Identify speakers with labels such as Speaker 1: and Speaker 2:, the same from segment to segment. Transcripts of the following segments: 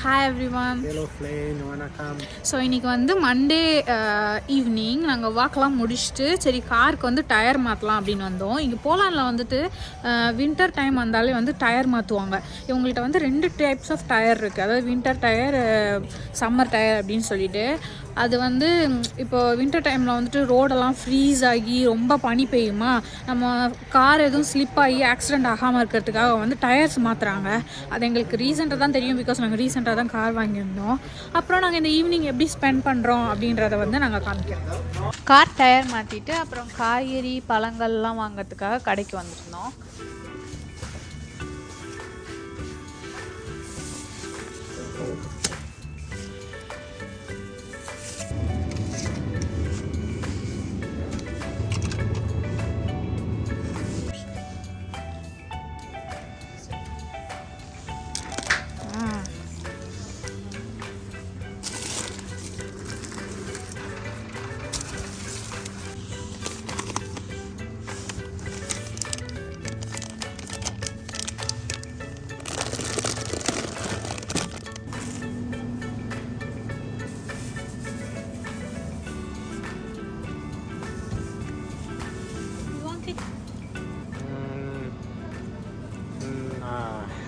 Speaker 1: Hi every one so இன்றைக்கி வந்து Monday evening நாங்கள் வாக்கெலாம் முடிச்சுட்டு சரி காருக்கு வந்து டயர் மாற்றலாம் அப்படின்னு வந்தோம். இங்கே போலானில் வந்துட்டு வின்டர் டைம் வந்தாலே வந்து டயர் மாற்றுவாங்க இவங்கள்ட்ட வந்து ரெண்டு டைப்ஸ் ஆஃப் டயர் இருக்குது அதாவது வின்டர் டயர் சம்மர் டயர் அப்படின்னு சொல்லிட்டு. அது வந்து இப்போ வின்டர் டைமில் வந்துட்டு ரோடெல்லாம் ஃப்ரீஸ் ஆகி ரொம்ப பனி பெய்யுமா? நம்ம கார் எதுவும் ஸ்லிப் ஆகி ஆக்சிடென்ட் ஆகாமல் இருக்கிறதுக்காக வந்து டயர்ஸ் மாற்றுறாங்க அது எங்களுக்கு ரீசெண்டாக தான் தெரியும் பிகாஸ் நாங்கள் ரீசெண்டாக தான் கார் வாங்கியிருந்தோம். அப்புறம் நாங்கள் இந்த ஈவினிங் எப்படி ஸ்பெண்ட் பண்ணுறோம் அப்படின்றத வந்து நாங்கள் காமிக்கிறோம். கார் டயர் மாற்றிட்டு அப்புறம் காய்கறி பழங்கள்லாம் வாங்குறதுக்காக கடைக்கு வந்திருந்தோம்.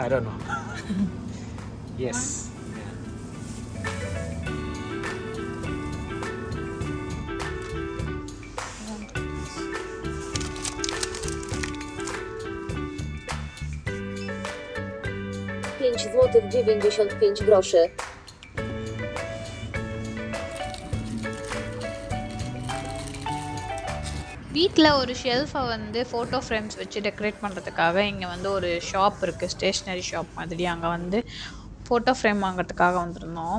Speaker 2: I don't know. yes.
Speaker 3: Pięć złotych dziewięćdziesiąt pięć groszy.
Speaker 1: வீட்டில் ஒரு ஷெல்ஃபை வந்து ஃபோட்டோ ஃப்ரேம்ஸ் வச்சு டெக்கரேட் பண்ணுறதுக்காக இங்கே வந்து ஒரு ஷாப் இருக்குது ஸ்டேஷ்னரி ஷாப் மாதிரி அங்கே வந்து ஃபோட்டோ ஃப்ரேம் வாங்குறதுக்காக வந்திருந்தோம்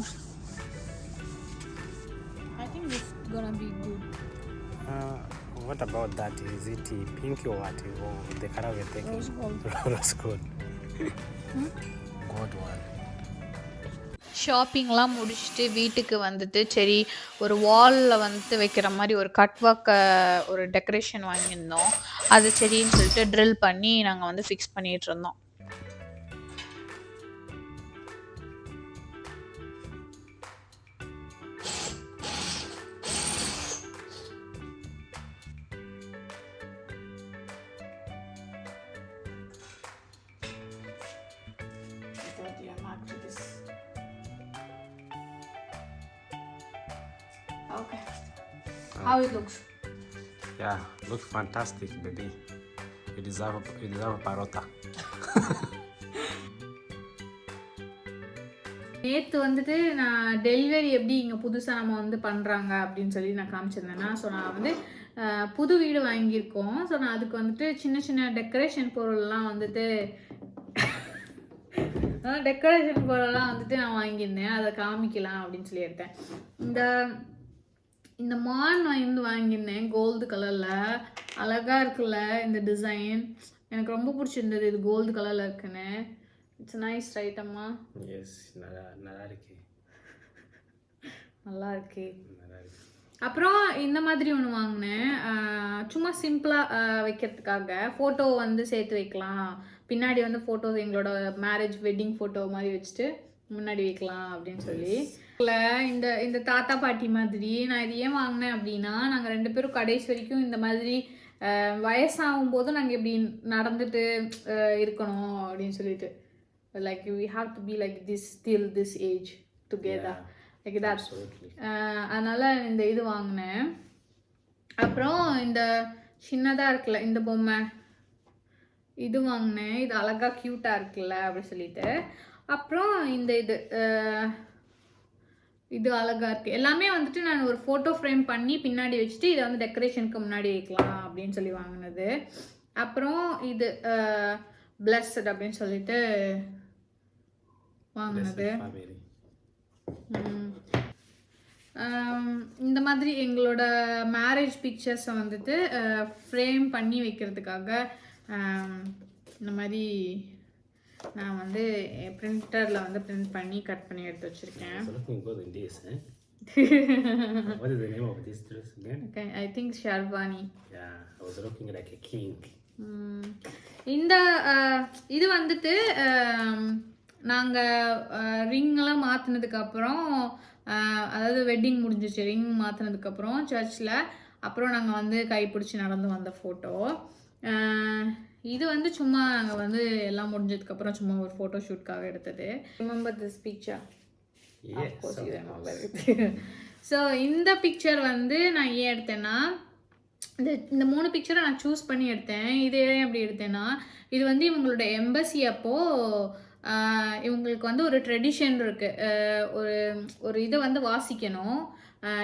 Speaker 1: I think it's gonna be good
Speaker 2: Uh, what about that? Is it pink or what? Or the color we're taking?
Speaker 1: Rose gold.
Speaker 2: Rose gold. Gold one.
Speaker 1: ஷாப்பிங்லாம் முடிச்சுட்டு வீட்டுக்கு வந்துட்டு சரி ஒரு வாலில் வந்துட்டு வைக்கிற மாதிரி ஒரு கட் ஒரு டெக்கரேஷன் வாங்கியிருந்தோம். அது சரின்னு சொல்லிட்டு ட்ரில் பண்ணி நாங்கள் வந்து ஃபிக்ஸ் பண்ணிகிட்ருந்தோம் Okay. How it looks?
Speaker 2: Yeah, looks fantastic, baby. You deserve, you deserve a parota.
Speaker 1: நேற்று வந்துட்டு நான் டெலிவரி எப்படி இங்கே புதுசாக நம்ம வந்து பண்ணுறாங்க அப்படின்னு சொல்லி நான் காமிச்சிருந்தேன்னா ஸோ நான் வந்து புது வீடு வாங்கியிருக்கோம் ஸோ நான் அதுக்கு வந்துட்டு சின்ன சின்ன டெக்கரேஷன் பொருள்லாம் வந்துட்டு டெக்கரேஷன் பொருள்லாம் வந்துட்டு நான் வாங்கியிருந்தேன் அதை காமிக்கலாம் அப்படின்னு சொல்லி எடுத்தேன் இந்த இந்த மான் வந்து வாங்கியிருந்தேன் கோல்டு கலரில் அழகாக இருக்குல்ல இந்த டிசைன் எனக்கு ரொம்ப பிடிச்சிருந்தது இது கோல்டு கலரில் இருக்குன்னு. இட்ஸ் நைஸ் ரைட் அம்மா
Speaker 2: Yes, nada, nada இருக்கு.
Speaker 1: நல்லா இருக்கு. அப்புறம் இந்த மாதிரி ஒன்று வாங்கினேன். சும்மா சிம்பிளாக வைக்கிறதுக்காக ஃபோட்டோ வந்து சேர்த்து வைக்கலாம். பின்னாடி வந்து ஃபோட்டோஸ் எங்களோட மேரேஜ் வெட்டிங் ஃபோட்டோ மாதிரி வச்சுட்டு. முன்னாடி வைக்கலாம் அப்படின்னு சொல்லி. இந்த இந்த தாத்தா பாட்டி மாதிரி நான் இது ஏன் வாங்கினேன் அப்படின்னா நாங்கள் ரெண்டு பேரும் கடைசி வரைக்கும் இந்த மாதிரி வயசாகும் போதும் நாங்கள் இப்படி நடந்துட்டு இருக்கணும் அப்படின்னு சொல்லிட்டு. Like we have to be like this still this age together like that அதனால இந்த இது வாங்கினேன். அப்புறம் இந்த சின்னதாக இருக்குல்ல இந்த பொம்மை. இது வாங்கினேன். இது அழகா க்யூட்டாக இருக்குல்ல அப்படி சொல்லிட்டு. அப்புறம் இந்த இது இது அழகா இருக்கு எல்லாமே வந்துட்டு நான் ஒரு ஃபோட்டோ ஃப்ரேம் பண்ணி பின்னாடி வச்சுட்டு இதை வந்து டெக்கரேஷனுக்கு முன்னாடி வைக்கலாம் அப்படின்னு சொல்லி வாங்கினது. அப்புறம் இது பிளஸ்ட் அப்படின்னு சொல்லிட்டு வாங்கினது. இந்த மாதிரி எங்களோட மேரேஜ் பிக்சர்ஸை வந்துட்டு ஃப்ரேம் பண்ணி வைக்கிறதுக்காக இந்த மாதிரி நான் வந்து பிரிண்டரில் வந்து பிரிண்ட் பண்ணி கட் பண்ணி எடுத்து வச்சுருக்கேன்.
Speaker 2: what is the name of this dress again?
Speaker 1: I think sherwani
Speaker 2: Yeah, I was looking like a king.
Speaker 1: இந்த இது வந்துட்டு நாங்கள் ரிங்கெல்லாம் மாற்றினதுக்கப்புறம் அதாவது வெட்டிங் முடிஞ்சிச்சு ரிங் மாற்றினதுக்கப்புறம் சர்ச்சில் அப்புறம் நாங்கள் வந்து கைப்பிடிச்சி நடந்து வந்த ஃபோட்டோ இது வந்து சும்மா நாங்கள் வந்து எல்லாம் முடிஞ்சதுக்கப்புறம் சும்மா ஒரு ஃபோட்டோ ஷூட்காக எடுத்தது. ரிமெம்பர் திஸ் பிக்சர் ஸோ இந்த பிக்சர் வந்து நான் ஏன் எடுத்தேன்னா இந்த இந்த மூணு பிக்சரை நான் சூஸ் பண்ணி எடுத்தேன். இது ஏன் அப்படி எடுத்தேன்னா இது வந்து இவங்களோட எம்பசி அப்போ ஆஹ், இவங்களுக்கு வந்து ஒரு ட்ரெடிஷன் இருக்கு. ஆஹ், ஒரு ஒரு இதை வந்து வாசிக்கணும்.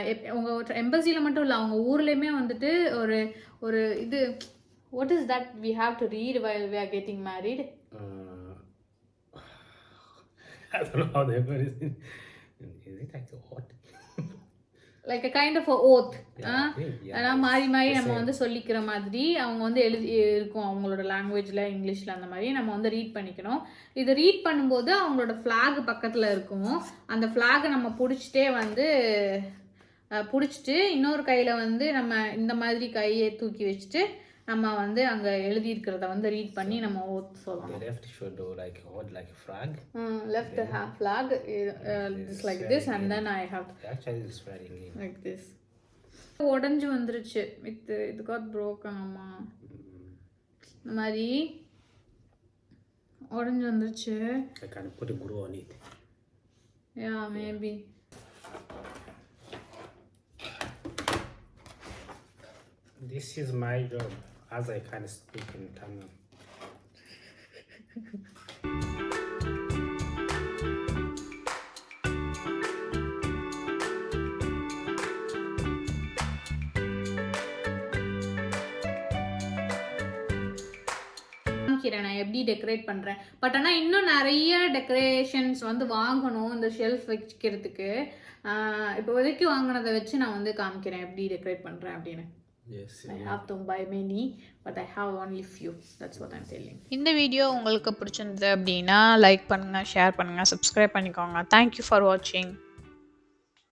Speaker 1: எப்- அவங்க எம்பசியில் மட்டும் இல்லை அவங்க ஊர்லேயுமே வந்துட்டு ஒரு ஒரு இது what is that we have to read while
Speaker 2: Uh, I don't know how is. Is it like what?
Speaker 1: Like a kind of oath ஆனால் மாறி மாறி நம்ம. வந்து சொல்லிக்கிற மாதிரி அவங்க வந்து எழுதி இருக்கும் அவங்களோட லாங்குவேஜில் இங்கிலீஷில் அந்த மாதிரி நம்ம வந்து ரீட் பண்ணிக்கணும் இது ரீட் பண்ணும்போது அவங்களோட ஃப்ளாக் பக்கத்தில் இருக்கும் அந்த ஃப்ளாகை நம்ம பிடிச்சிட்டே வந்து பிடிச்சிட்டு இன்னொரு கையில் வந்து நம்ம இந்த மாதிரி கையை தூக்கி வச்சுட்டு நம்ம வந்து அங்கே எழுதியிருக்கிறத வந்து ரீட் பண்ணி நம்ம oath
Speaker 2: The left should do like what, like a flag?
Speaker 1: Left have flag is like this and then I have
Speaker 2: it's swearing in.
Speaker 1: Like this உடஞ்சி வந்துருச்சு. இது இது காட் broken அம்மா. இந்த மாதிரி உடஞ்சி வந்துருச்சு.
Speaker 2: I can put a glue on it.
Speaker 1: Yeah maybe
Speaker 2: This is my job, as I can speak in Tamil.
Speaker 1: காமிக்கிறேன் நான் எப்படி டெக்கரேட் பண்ணுறேன் பட் ஆனால் இன்னும் நிறைய டெக்கரேஷன்ஸ் வந்து வாங்கணும் இந்த ஷெல்ஃப் வைக்கிறதுக்கு. இப்போ வரைக்கும் வாங்கினதை வச்சு நான் வந்து காமிக்கிறேன். எப்படி டெக்கரேட் பண்ணுறேன் அப்படின்னு.
Speaker 2: Yes.
Speaker 1: I have to buy many, but I have only few. That's what I'm telling. இந்த வீடியோ உங்களுக்கு பிடிச்சிருந்தது அப்படின்னா லைக் பண்ணுங்கள் ஷேர் பண்ணுங்கள் சப்ஸ்கிரைப் பண்ணிக்கோங்க தேங்க்யூ ஃபார் வாட்சிங்